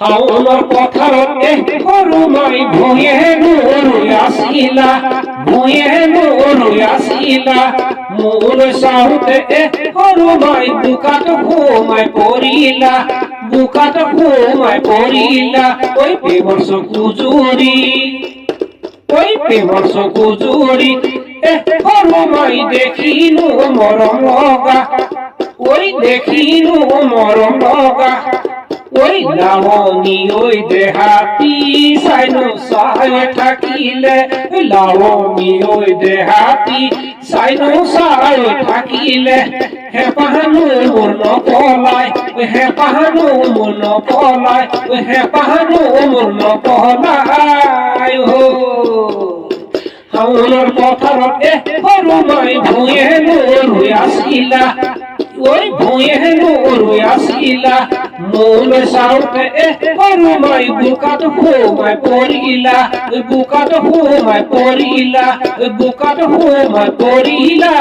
হাওনার পথারতে হরুমাই ভুয়ে নুরু আসিলা ভুয়ে নুরু আসিলা মূল সাউতে হরুমাই বুকাত ঘুমাই পড়িলা, বুকাত ঘুমাই পড়িলা। ওই বেবর্ষ কুজুরি, ওই প্রেমর্ষ কুজুরি, এ হরমাই দেখিনু মরম লগা, ওই দেখিনু মরম লগা। ওই লাবণী ওই দেহাতি সাইনু সায় থাকিলে। লাবণী ওই দেহাতি সাইনু সায় থাকিলে। হে পাহানু মন পলায় হে পাহানু মন পলায় হে পাহানু মন পলায় হো হাওনার পথারতে হরমাই ভুয়ে নুরু আসিলা ওই ভুয়ে নুরু আসিলা মূল সাউতে পরমাই বুকাত হুমাই পরিলা বুকাত হুমাই পরিলা বুকাত হুমাই পরিলা